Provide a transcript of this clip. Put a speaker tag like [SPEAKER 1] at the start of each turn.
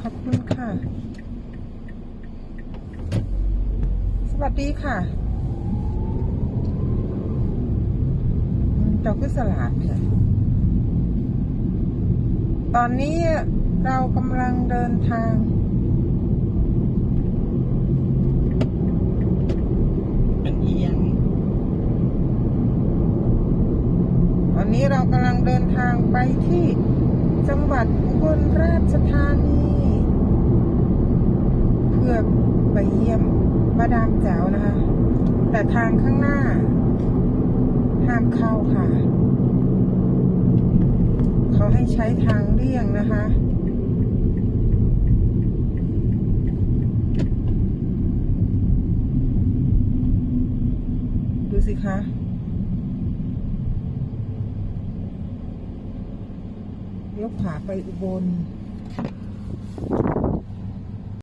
[SPEAKER 1] ขอบคุณค่ะ สวัสดีค่ะอืมเจ้าคือสลัดค่ะ ตอนนี้เรากำลังเดินทาง
[SPEAKER 2] เป็นเอียง
[SPEAKER 1] ตอนนี้เรากำลังเดินทางไปที่จังหวัดอุบลราชธานี เพื่อ ไปเยี่ยมมาดามแจ๋วนะคะ แต่ทางข้างหน้า ห้ามเข้าค่ะ เขาให้ใช้ทางเลี่ยงนะคะดูสิคะเลี้ยวขวาไปอุบล